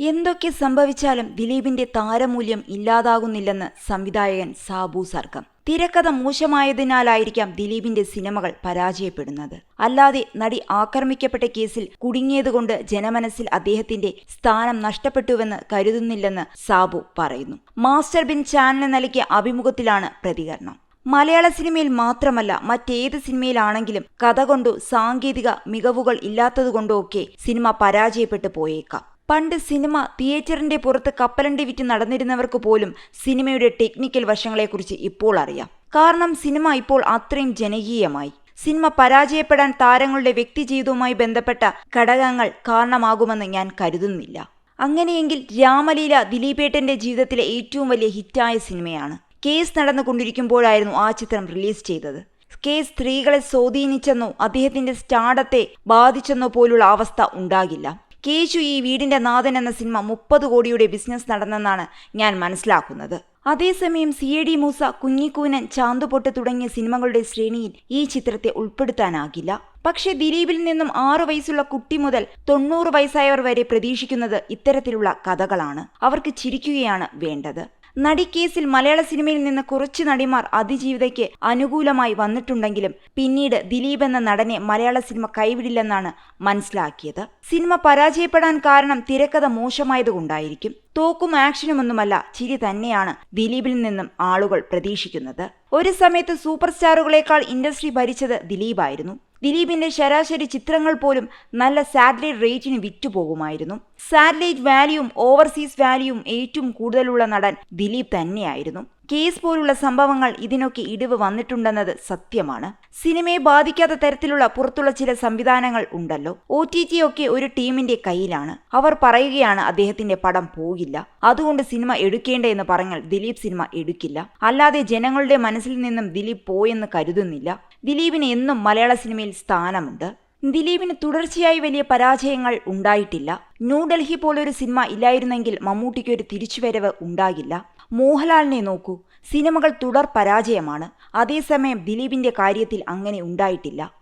എന്തൊക്കെ സംഭവിച്ചാലും ദിലീപിന്റെ താരമൂല്യം ഇല്ലാതാകുന്നില്ലെന്ന് സംവിധായകൻ സാബു സർഗം. തിരക്കഥ മോശമായതിനാലായിരിക്കാം ദിലീപിന്റെ സിനിമകൾ പരാജയപ്പെടുന്നത്. അല്ലാതെ നടി ആക്രമിക്കപ്പെട്ട കേസിൽ കുടുങ്ങിയതുകൊണ്ട് ജനമനസ്സിൽ അദ്ദേഹത്തിന്റെ സ്ഥാനം നഷ്ടപ്പെട്ടുവെന്ന് കരുതുന്നില്ലെന്ന് സാബു പറയുന്നു. മാസ്റ്റർ ബിൻ ചാനലിന് നൽകിയ അഭിമുഖത്തിലാണ് പ്രതികരണം. മലയാള സിനിമയിൽ മാത്രമല്ല മറ്റേത് സിനിമയിലാണെങ്കിലും കഥ കൊണ്ടോ സാങ്കേതിക മികവുകൾ ഇല്ലാത്തതുകൊണ്ടോ ഒക്കെ സിനിമ പരാജയപ്പെട്ടു പോയേക്കാം. പണ്ട് സിനിമ തിയേറ്ററിന്റെ പുറത്ത് കപ്പലണ്ടി വിറ്റ് നടന്നിരുന്നവർക്ക് പോലും സിനിമയുടെ ടെക്നിക്കൽ വശങ്ങളെക്കുറിച്ച് ഇപ്പോൾ അറിയാം. കാരണം സിനിമ ഇപ്പോൾ അത്രയും ജനകീയമായി. സിനിമ പരാജയപ്പെടാൻ താരങ്ങളുടെ വ്യക്തിജീവിതവുമായി ബന്ധപ്പെട്ട ഘടകങ്ങൾ കാരണമാകുമെന്ന് ഞാൻ കരുതുന്നില്ല. അങ്ങനെയെങ്കിൽ രാമലീല ദിലീപേട്ടന്റെ ജീവിതത്തിലെ ഏറ്റവും വലിയ ഹിറ്റായ സിനിമയാണ്. കേസ് നടന്നുകൊണ്ടിരിക്കുമ്പോഴായിരുന്നു ആ ചിത്രം റിലീസ് ചെയ്തത്. കേസ് സ്ത്രീകളെ സ്വാധീനിച്ചെന്നോ അദ്ദേഹത്തിന്റെ സ്റ്റാഡത്തെ ബാധിച്ചെന്നോ പോലുള്ള അവസ്ഥ ഉണ്ടാകില്ല. കേശു ഈ വീടിന്റെ നാഥൻ എന്ന സിനിമ മുപ്പത് കോടിയുടെ ബിസിനസ് നടന്നെന്നാണ് ഞാൻ മനസ്സിലാക്കുന്നത്. അതേസമയം C A D Moosa Kunjikoonan Chanthupottu തുടങ്ങിയ സിനിമകളുടെ ശ്രേണിയിൽ ഈ ചിത്രത്തെ ഉൾപ്പെടുത്താനാകില്ല. പക്ഷേ ദിലീപിൽ നിന്നും ആറു വയസ്സുള്ള കുട്ടി മുതൽ തൊണ്ണൂറ് വയസ്സായവർ വരെ പ്രതീക്ഷിക്കുന്നത് ഇത്തരത്തിലുള്ള കഥകളാണ്. അവർക്ക് ചിരിക്കുകയാണ് വേണ്ടത്. നടിക്കേസിൽ മലയാള സിനിമയിൽ നിന്ന് കുറച്ച് നടിമാർ അതിജീവിതയ്ക്ക് അനുകൂലമായി വന്നിട്ടുണ്ടെങ്കിലും പിന്നീട് ദിലീപ് എന്ന നടനെ മലയാള സിനിമ കൈവിടില്ലെന്നാണ് മനസ്സിലാക്കിയത്. സിനിമ പരാജയപ്പെടാൻ കാരണം തിരക്കഥ മോശമായതുകൊണ്ടായിരിക്കും. തോക്കും ആക്ഷനുമൊന്നുമല്ല ചിരി തന്നെയാണ് ദിലീപിൽ നിന്നും ആളുകൾ പ്രതീക്ഷിക്കുന്നത്. ഒരു സമയത്ത് സൂപ്പർ സ്റ്റാറുകളേക്കാൾ ഇൻഡസ്ട്രി ഭരിച്ചത് ദിലീപായിരുന്നു. ദിലീപിന്റെ ശരാശരി ചിത്രങ്ങൾ പോലും നല്ല സാറ്റലൈറ്റ് റേറ്റിന് വിറ്റുപോകുമായിരുന്നു. സാറ്റലൈറ്റ് വാല്യൂവും ഓവർസീസ് വാല്യൂവും ഏറ്റവും കൂടുതലുള്ള നടൻ ദിലീപ് തന്നെയായിരുന്നു. കേസ് പോലുള്ള സംഭവങ്ങൾ ഇതിനൊക്കെ ഇടിവ് വന്നിട്ടുണ്ടെന്നത് സത്യമാണ്. സിനിമയെ ബാധിക്കാത്ത തരത്തിലുള്ള പുറത്തുള്ള ചില സംവിധാനങ്ങൾ ഉണ്ടല്ലോ. ഒ ടി ടി ഒക്കെ ഒരു ടീമിന്റെ കയ്യിലാണ്. അവർ പറയുകയാണ് അദ്ദേഹത്തിന്റെ പടം പോകില്ല. അതുകൊണ്ട് സിനിമ എടുക്കേണ്ട എന്ന് പറഞ്ഞാൽ ദിലീപ് സിനിമ എടുക്കില്ല. അല്ലാതെ ജനങ്ങളുടെ മനസ്സിൽ നിന്നും ദിലീപ് പോയെന്ന് കരുതുന്നില്ല. ദിലീപിന് എന്നും മലയാള സിനിമയിൽ സ്ഥാനമുണ്ട്. ദിലീപിന് തുടർച്ചയായി വലിയ പരാജയങ്ങൾ ഉണ്ടായിട്ടില്ല. ന്യൂഡൽഹി പോലൊരു സിനിമ ഇല്ലായിരുന്നെങ്കിൽ മമ്മൂട്ടിക്ക് ഒരു തിരിച്ചുവരവ് ഉണ്ടാകില്ല. മോഹൻലാലിനെ നോക്കൂ. സിനിമകൾ തുടർ പരാജയമാണ്. അതേസമയം ദിലീപിന്റെ കാര്യത്തിൽ അങ്ങനെ ഉണ്ടായിട്ടില്ല.